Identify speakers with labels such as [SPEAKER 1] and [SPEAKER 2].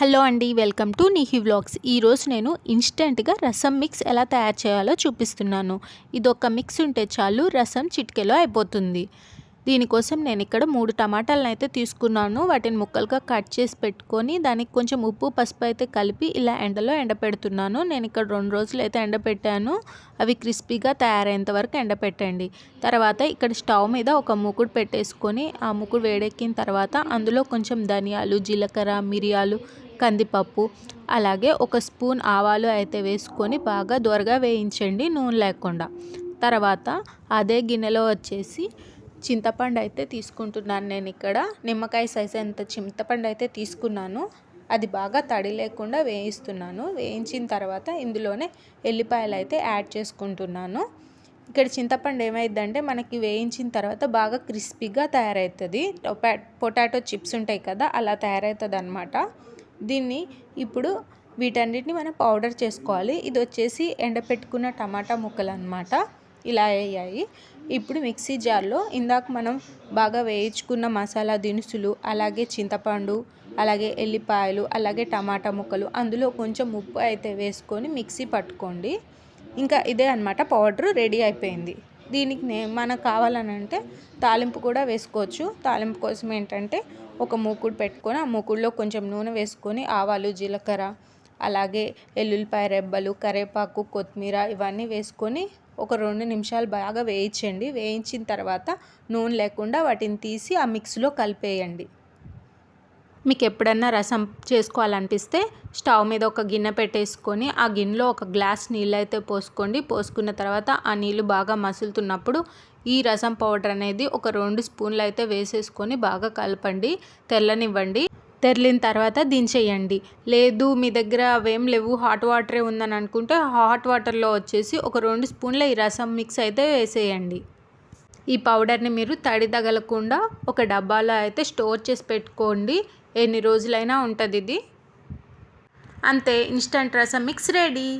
[SPEAKER 1] Hello అండి welcome to నిహి vlogs. ఈరోజు నేను ఇన్స్టెంట్గా రసం మిక్స్ ఎలా తయారు చేయాలో చూపిస్తున్నాను. ఇది ఒక మిక్స్ ఉంటే చాలు రసం చిటికెలో అయిపోతుంది. దీనికోసం నేను ఇక్కడ మూడు టమాటాలను అయితే తీసుకున్నాను. వాటిని ముక్కలుగా కట్ చేసి పెట్టుకొని దానికి కొంచెం ఉప్పు పసుపు అయితే కలిపి ఇలా ఎండలో ఎండపెడుతున్నాను. నేను ఇక్కడ రెండు రోజులు అయితే ఎండపెట్టాను. అవి క్రిస్పీగా తయారయ్యేంత వరకు ఎండపెట్టండి. తర్వాత ఇక్కడ స్టవ్ మీద ఒక మూకుడు పెట్టేసుకొని ఆ మూకుడు వేడెక్కిన తర్వాత అందులో కొంచెం ధనియాలు జీలకర్ర మిరియాలు కందిపప్పు అలాగే ఒక స్పూన్ ఆవాలు అయితే వేసుకొని బాగా దొరగా వేయించండి నూనె లేకుండా. తర్వాత అదే గిన్నెలో వచ్చేసి చింతపండు అయితే తీసుకుంటున్నాను నేను ఇక్కడ. నిమ్మకాయ సైజ్ అంత చింతపండు అయితే తీసుకున్నాను అది బాగా తడి లేకుండా వేయిస్తున్నాను. వేయించిన తర్వాత ఇందులోనే ఎల్లిపాయలు అయితే యాడ్ చేసుకుంటున్నాను. ఇక్కడ చింతపండు ఏమైందంటే మనకి వేయించిన తర్వాత బాగా క్రిస్పీగా తయారవుతుంది. పొటాటో చిప్స్ ఉంటాయి కదా అలా తయారవుతుంది అనమాట దీన్ని ఇప్పుడు వీటన్నిటిని మనం పౌడర్ చేసుకోవాలి. ఇది వచ్చేసి ఎండపెట్టుకున్న టమాటా ముక్కలు అనమాట ఇలా అయ్యాయి. ఇప్పుడు మిక్సీ జార్లో ఇందాక మనం బాగా వేయించుకున్న మసాలా దినుసులు అలాగే చింతపండు అలాగే ఎల్లిపాయలు అలాగే టమాటా ముక్కలు అందులో కొంచెం ఉప్పు అయితే వేసుకొని మిక్సీ పట్టుకోండి. ఇంకా ఇదే అనమాట పౌడర్ రెడీ అయిపోయింది. దీనికి నే మనకు కావాలని అంటే తాలింపు కూడా వేసుకోవచ్చు. తాలింపు కోసం ఏంటంటే ఒక మూకుడు పెట్టుకొని ఆ మూకుడులో కొంచెం నూనె వేసుకొని ఆవాలు జీలకర్ర అలాగే ఎల్లుల్లిపాయ రెబ్బలు కరివేపాకు కొత్తిమీర ఇవన్నీ వేసుకొని ఒక రెండు నిమిషాలు బాగా వేయించండి. వేయించిన తర్వాత నూనె లేకుండా వాటిని తీసి ఆ మిక్స్లో కలిపేయండి. మీకు ఎప్పుడన్నా రసం చేసుకోవాలనిపిస్తే స్టవ్ మీద ఒక గిన్నె పెట్టేసుకొని ఆ గిన్నెలో ఒక గ్లాస్ నీళ్ళు అయితే పోసుకోండి. పోసుకున్న తర్వాత ఆ నీళ్ళు బాగా మసులుతున్నప్పుడు ఈ రసం పౌడర్ అనేది ఒక రెండు స్పూన్లు అయితే వేసేసుకొని బాగా కలపండి. తెల్లనివ్వండి. తెరిలిన తర్వాత దించేయండి. లేదు మీ దగ్గర అవేం లేవు. హాట్ వాటరే ఉందని అనుకుంటే హాట్ వాటర్లో వచ్చేసి ఒక రెండు స్పూన్ల ఈ రసం మిక్స్ అయితే వేసేయండి. ఈ పౌడర్ని మీరు తడి తగలకుండా ఒక డబ్బాలో అయితే స్టోర్ చేసి పెట్టుకోండి. ఎన్ని రోజులైనా ఉంటుంది ఇది. అంతే ఇన్స్టంట్ రసం మిక్స్ రెడీ.